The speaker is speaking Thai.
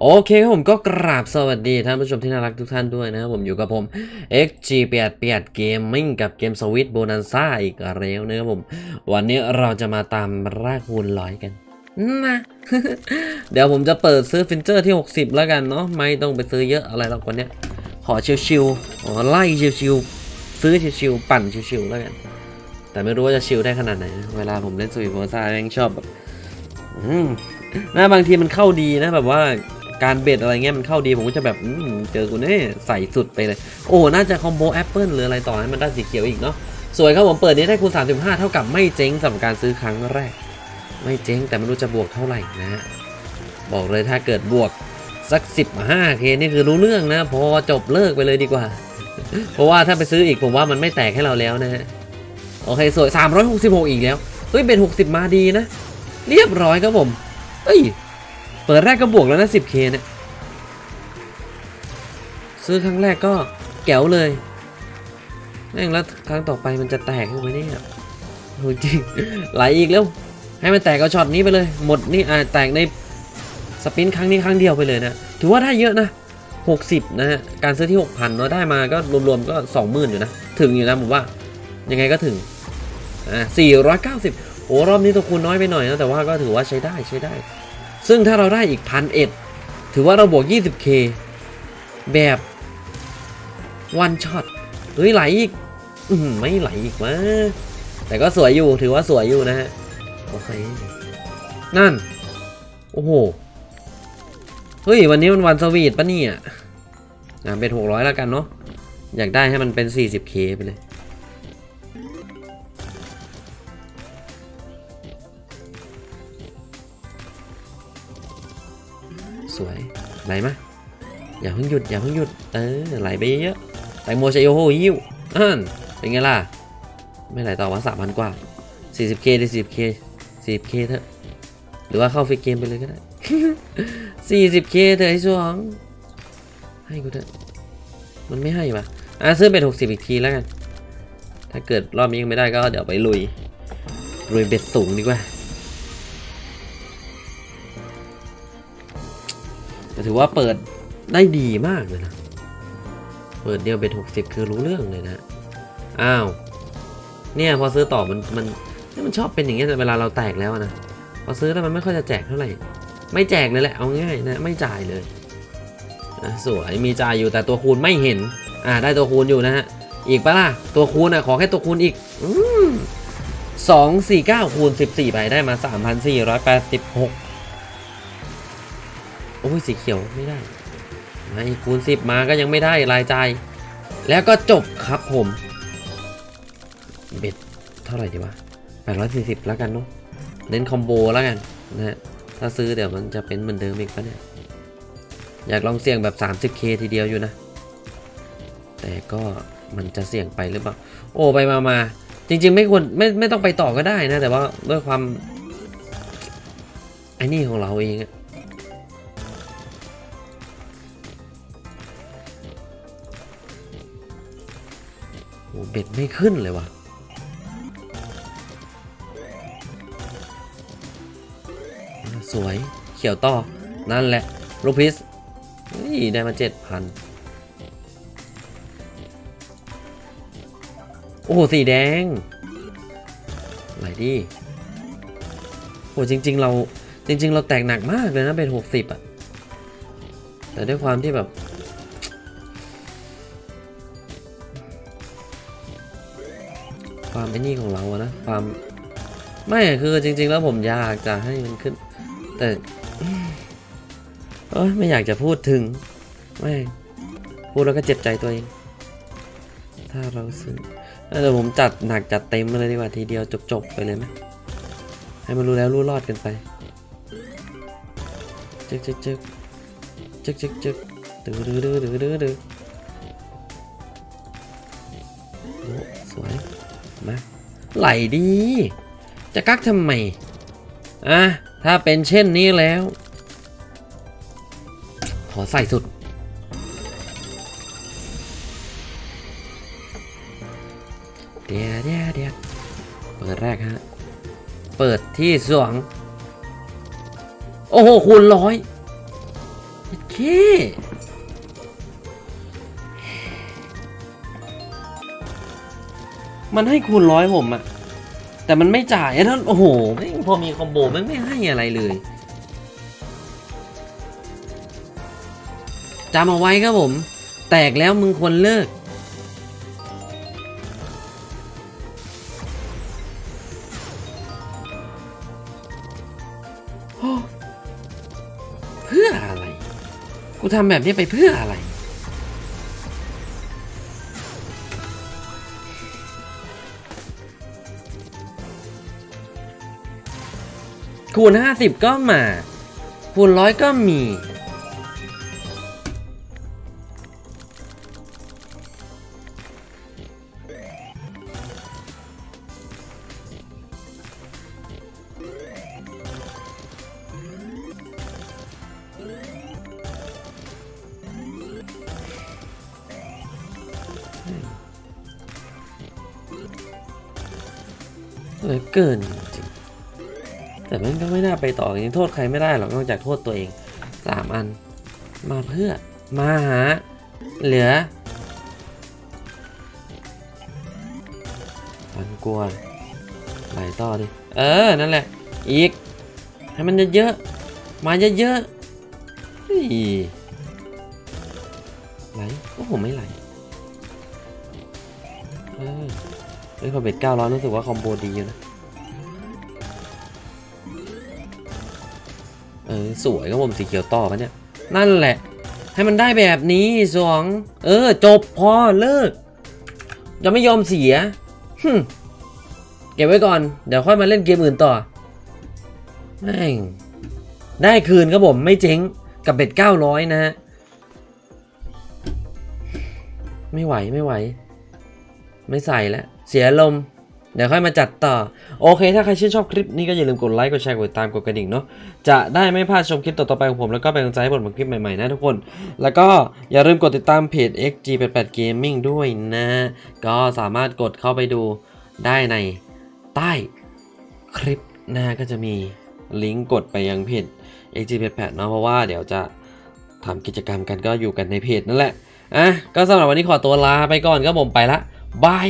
โอเคครับผมก็กราบสวัสดีท่านผู้ชมที่น่ารักทุกท่านด้วยนะครับผมอยู่กับผม XG88 เกมมิ่งกับเกมสวิตโบนันซ่าอีกแล้วนะครับผม วันนี้เราจะมาตามรากคูณร้อยกันนะเดี๋ยวผมจะเปิดซื้อฟินเจอร์ที่ 60 แล้วกันเนาะไม่ต้องไปซื้อเยอะอะไรหรอกวันนี้ขอชิวๆอ๋อไล่ชิวๆซื้อชิวๆปั่นชิวๆแล้วกัน แต่ไม่รู้ว่าจะชิวได้ขนาดไหน เวลาผมเล่นสวิตโบนันซ่าแม่งชอบแบบอืมนะบางทีมันเข้าดีนะแบบว่า การเบ็ดอะไรเงี้ยมันเข้าดีผมก็จะแบบเจอกูแน่ใส่สุดไปเลย โอ้น่าจะคอมโบแอปเปิลหรืออะไรต่อให้มันได้สีเขียวอีกเนาะสวยครับผมเปิดนี้ได้คูณ 35 เท่ากับไม่เจ๊งสำหรับการซื้อครั้งแรก ไม่เจ๊งแต่ไม่รู้จะบวกเท่าไหร่นะฮะบอกเลยถ้าเกิดบวกสัก 15 เคนี่คือรู้เรื่องนะ พอจบเลิกไปเลยดีกว่า เพราะว่าถ้าไปซื้ออีกผมว่ามันไม่แตกให้เราแล้วนะฮะโอเคสวย 366 อีกแล้วเฮ้ยเป็น 60 มาดีนะ เรียบร้อยครับผม เอ้ย เปิดแรกก็บวกแล้วนะ 10k เนี่ยซื้อครั้งแรกก็แก๋วเลยแม่งแล้วครั้งต่อไปมันจะแตกขึ้นไหมเนี่ยโหจริงไหลอีกแล้ว ให้มันแตกเอาช็อตนี้ไปเลย หมดนี่อ่าแตกในสปินครั้งนี้ครั้งเดียวไปเลยนะ ถือว่าได้เยอะนะ 60 นะฮะ การซื้อที่ 6,000เนาะได้มาก็รวมๆก็ 20,000 อยู่นะ ถึงอยู่นะผมว่า ยังไงก็ถึง อ่า490 โอ้รอบนี้ตัวคูณน้อยไปหน่อยนะ แต่ว่าก็ถือว่าใช้ได้ใช้ได้ ซึ่งถ้าเราได้อีกพันเอ็ดถือว่าเราบวก 20k แบบวันช็อตเฮ้ยไหลอีกอืไม่ไหลอีกวะแต่ก็สวยอยู่ถือว่าสวยอยู่นะฮะโอเคนั่น โอ้โหเฮ้ยวันนี้มันวันสวีทปะเนี่ยอะเป็น600แล้วกันเนาะอยากได้ให้มันเป็น 40k ไปเลย สวยไหลมาอย่าเพิ่งหยุดอย่าเพิ่งหยุดเออไหลไปเยอะแตงโมชโยโฮยิวอ่านเป็นไงล่ะ ไม่ไหลต่อว่าสามพันกว่า 40k ได้ 40k 40k เถอะหรือว่าเข้าฟรีเกมไปเลยก็ได้ 40k เถอะไอ้สวงให้กูเถอะมันไม่ให้ปะอะซื้อเป็น 60 อีกทีแล้วกัน ถ้าเกิดรอบนี้ยังไม่ได้ก็เดี๋ยวไปลุยลุยเบ็ดสูงดีกว่า ถือว่าเปิดได้ดีมากเลยนะ เปิดเดียวเป็นหกสิบคือรู้เรื่องเลยนะ อ้าว เนี่ยพอซื้อต่อมันมันมันชอบเป็นอย่างเงี้ยแต่เวลาเราแตกแล้วนะ พอซื้อแล้วมันไม่ค่อยจะแจกเท่าไหร่ ไม่แจกเลยแหละ เอาง่ายนะ ไม่จ่ายเลยสวย มีจ่ายอยู่แต่ตัวคูณไม่เห็น อ่า ได้ตัวคูณอยู่นะฮะ อีกปะล่ะ ตัวคูณอะ ขอแค่ตัวคูณอีกอือสองสี่เก้าคูณสิบสี่ไปได้มาสามพันสี่ร้อยแปดสิบหก โอ้ยสีเขียวไม่ได้มาอีกคูณสิบมาก็ยังไม่ได้รายจ่ายแล้วก็จบครับผมเบ็ดเท่าไหร่ดีวะแปดร้อยสี่สิบแล้วกันเนาะเน้นคอมโบแล้วกันนะฮะถ้าซื้อเดี๋ยวมันจะเป็นเหมือนเดิมอีกปะเนี่ย อยากลองเสี่ยงแบบ 30k ทีเดียวอยู่นะ แต่ก็มันจะเสี่ยงไปหรือเปล่า โอ้ไปมามาจริง ๆ ไม่ควรไม่ไม่ต้องไปต่อก็ได้นะ แต่ว่าด้วยความไอ้นี่ของเราเองอะ โอ้เบ็ดไม่ขึ้นเลยว่ะ สวยเขียวต่อ นั่นแหละ ลูกพิสนี่ได้มาเจ็ดพันโอ้โห สีแดงไหลดีโอ้จริง ๆ เราจริง ๆ เราแตกหนักมากเลยนะเป็นหกสิบอะแต่ด้วยความที่แบบ ความไอ้นี่ของเราอะนะ ความ ไม่คือจริง ๆ แล้วผมอยากจะให้มันขึ้น แต่เอ้ยไม่อยากจะพูดถึง ไม่ พูดแล้วก็เจ็บใจตัวเอง ถ้าเราซื้อเออเดี๋ยวผมจัดหนักจัดเต็มเลยดีกว่าทีเดียวจบๆไปเลยไหมให้มันรู้แล้วรู้รอดกันไปจึกจึกจึกจึกจึกจึกดื้อดื้อดื้อดื้อดื้อ ไหลดี จะกักทำไม อะ ถ้าเป็นเช่นนี้แล้ว ขอใส่สุด เดี๋ยวเดี๋ยวเดี๋ยวเปิดแรกฮะ เปิดที่สองโอ้โห คูณร้อยเค มันให้คูณร้อยผมอะแต่มันไม่จ่ายไอ้นั่นโอ้โหแม่พอมีคอมโบม่งไม่ให้อะไรเลยจำเอาไว้ครับผม แตกแล้วมึงควรเลิก เพื่ออะไร กูทำแบบนี้ไปเพื่ออะไร คูณห้าสิบก็มาคูณร้อยก็มี เหลือเกิน แต่มันก็ไม่น่าไปต่อจริงโทษใครไม่ได้หรอกนอกจากโทษตัวเองสามอัน มาเพื่อมาหา เหลือมันกลัวไหลต่อดิ เออ นั่นแหละ อีก ให้มันเยอะๆมาเยอะๆไหลก็ผมไม่ไหลเออเฮ้ยพอเบ็ดเก้าร้อยรู้สึกว่าคอมโบดีอยู่นะ ออสวยครับผมสีเขียวต่อปะเนี่ย นั่นแหละ ให้มันได้แบบนี้สองเออ จบพอเลิก จะไม่ยอมเสียหึเก็บไว้ก่อน เดี๋ยวค่อยมาเล่นเกมอื่นต่อแม่งได้คืนครับผมไม่เจ๊งกับเบ็ดเก้าร้อยนะฮะ ไม่ไหวไม่ไหว ไม่ใส่แล้ว เสียลม เดี๋ยวค่อยมาจัดต่อ โอเค ถ้าใครชื่นชอบคลิปนี้ก็อย่าลืมกดไลค์ กดแชร์ กดติดตาม กดกระดิ่งเนาะ จะได้ไม่พลาดชมคลิปต่อๆไปของผม แล้วก็เป็นกำลังใจให้ผมทำคลิปใหม่ๆนะทุกคน แล้วก็อย่าลืมกดติดตามเพจ XG88 Gaming ด้วยนะ ก็สามารถกดเข้าไปดูได้ในใต้คลิปน้าก็จะมีลิงก์กดไปยังเพจ XG88 เนาะ เพราะว่าเดี๋ยวจะทำกิจกรรมกันก็อยู่กันในเพจนั่นแหละ อะ ก็สำหรับวันนี้ขอตัวลาไปก่อนครับผมไปละ บาย